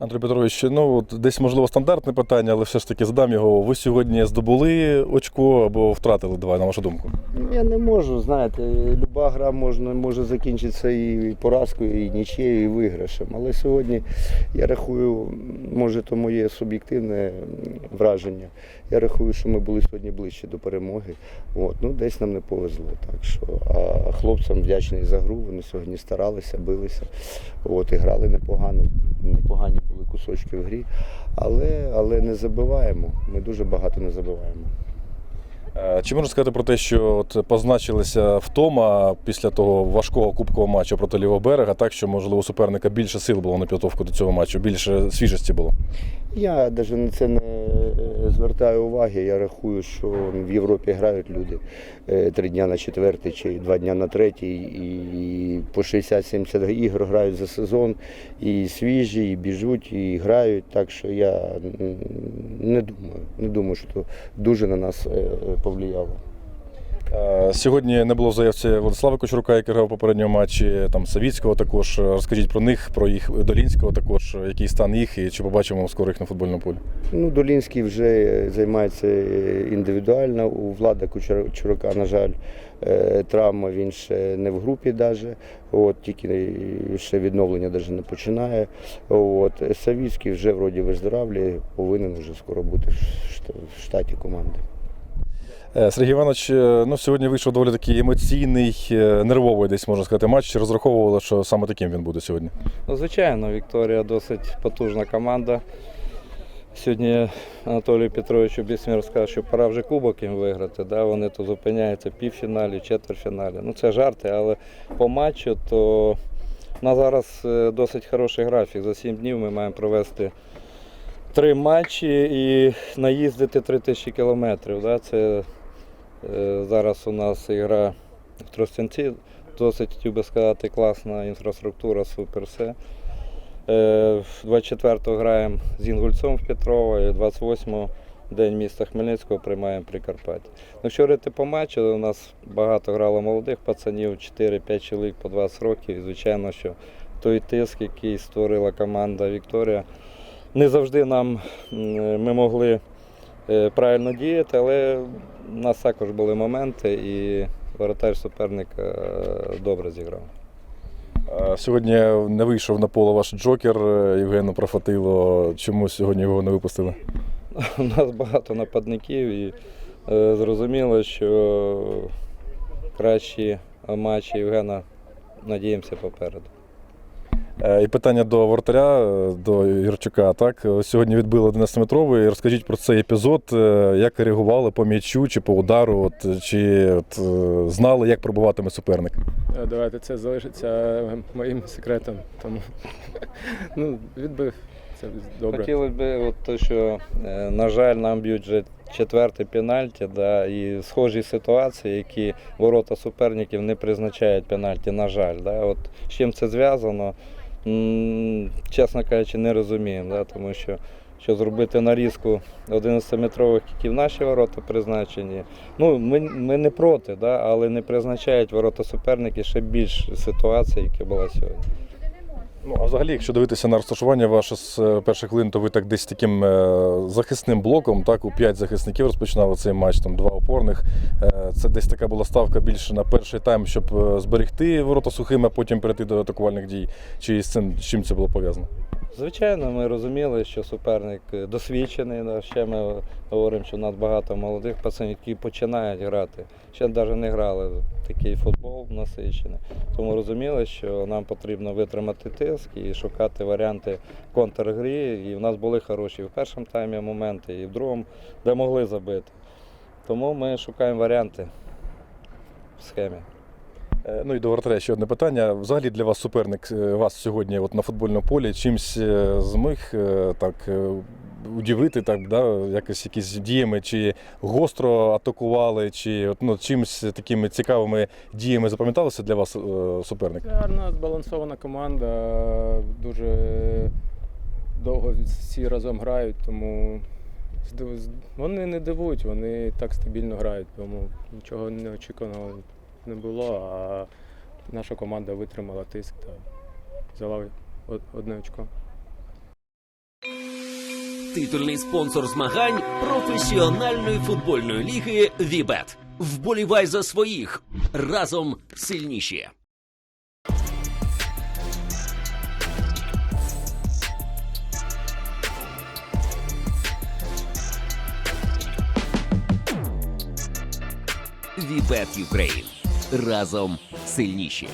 Андрій Петрович, ну от десь можливо стандартне питання, але все ж таки задам його. Ви сьогодні здобули очко або втратили два, на вашу думку? Я не можу, знаєте, люба гра можна, може закінчитися і поразкою, і нічією, і виграшем. Але сьогодні я рахую, може, то моє суб'єктивне враження. Я рахую, що ми були сьогодні ближче до перемоги. От, ну, десь нам не повезло. Так що, а хлопцям вдячний за гру. Вони сьогодні старалися, билися. От, і грали непогано. Непогані були кусочки в грі. Але, але не забиваємо. Ми дуже багато не забиваємо. Е, Чи можна сказати про те, що от позначилася втома після того важкого кубкового матчу проти лівого берега, так що можливо у суперника більше сил було на підготовку до цього матчу, більше свіжості було? Я навіть на це не е, звертаю уваги. Я рахую, що в Європі грають люди е, три дня на четвертий чи два дня на третій, і по 60-70 ігор грають за сезон, і свіжі, і біжуть, і грають. Так що я не думаю, не думаю, що дуже на нас е, повлияло. Е, Сьогодні не було в заявці Владислава Кочурука, який грав у попередньому матчі, там Савіцького також. Розкажіть про них, про їх Долінського також, який стан їх і чи побачимо скоро їх на футбольному полі. Ну, Долінський вже займається індивідуально. У Влада Кучерука, на жаль, е, травма, він ще не в групі навіть. От, тільки ще відновлення навіть не починає. От, Савіцький вже вроді виздоравлює, повинен вже скоро бути в штаті команди. Е, Сергій Іванович, е, ну сьогодні вийшов доволі такий емоційний, е, нервовий десь можна сказати матч. Розраховували, що саме таким він буде сьогодні? Ну, звичайно, Вікторія досить потужна команда. Сьогодні Анатолій Петрович Обісмір сказав, що пора вже кубок їм виграти. Да? Вони то зупиняються в півфіналі, четвертьфіналі. Ну це жарти, але по матчу то у нас зараз досить хороший графік. За 7 днів ми маємо провести три матчі і наїздити 3 тисячі кілометрів. Да? Це е, зараз у нас ігра в Тростянці. Досить хотів би сказати, класна інфраструктура, супер все. Е, 24-го граємо з Інгульцом в Петрово, і 28-го день міста Хмельницького приймаємо Прикарпаття. Ну, якщо говорити по матчу, у нас багато грало молодих пацанів, 4-5 чоловік по 20 років. І звичайно, що той тиск, який створила команда Вікторія, не завжди нам ми могли е, правильно діяти, але у нас також були моменти, і воротар суперника е, добре зіграв. Сьогодні не вийшов на поле ваш джокер е, Євген Профатило. Чому сьогодні його не випустили? У нас багато нападників і зрозуміло, що кращі матчі Євгена надіємося попереду. Е, І питання до вратаря, е, до Юрчука. Так, сьогодні відбили 11-метровий. Розкажіть про цей епізод, е, як реагували по м'ячу чи по удару, от, чи от, знали, як пробуватиме суперник. Давайте це залишиться моїм секретом. Тому ну, відбив. Це добре. Хотілося б, от то, що, на жаль, нам б'ють вже четвертий пенальті, да, і схожі ситуації, які ворота суперників не призначають пенальті, на жаль. Да. От, з чим це зв'язано, чесно кажучи, не розуміємо, да, тому що що зробити нарізку 11-метрових, які в наші ворота призначені. Ну, ми, ми не проти, да, але не призначають ворота суперники ще більш ситуації, яка була сьогодні. Ну, а взагалі, якщо дивитися на розташування ваше з е, перших хвилин, то ви так десь таким е, захисним блоком, так, у п'ять захисників розпочинали цей матч, там два опорних. Е, Це десь така була ставка більше на перший тайм, щоб зберегти ворота сухими, а потім перейти до атакувальних дій. Чи з цим з чим це було пов'язано? Звичайно, ми розуміли, що суперник е, досвідчений. Ще ми говоримо, що у нас багато молодих пацанів, які починають грати. Ще навіть не грали в такий футбол насичений. Тому розуміли, що нам потрібно витримати тиск і шукати варіанти контргрі. І в нас були хороші в першому таймі моменти, і в другому, де могли забити. Тому ми шукаємо варіанти в схемі. Е, Ну і до вратаря ще одне питання. Взагалі для вас суперник е, вас сьогодні от на футбольному полі чимсь е, зміг так удивити, так, да, якось якісь діями, чи гостро атакували, чи ну, чимось такими цікавими діями запам'яталося для вас суперник? Гарна збалансована команда, дуже довго всі разом грають, тому вони не дивують, вони так стабільно грають, тому нічого не неочікуваного не було, а наша команда витримала тиск та взяла одне очко. Титульний спонсор змагань професіональної футбольної ліги Вібет. Вболівай за своїх разом сильніші. Вібет Юкрейн разом сильніші.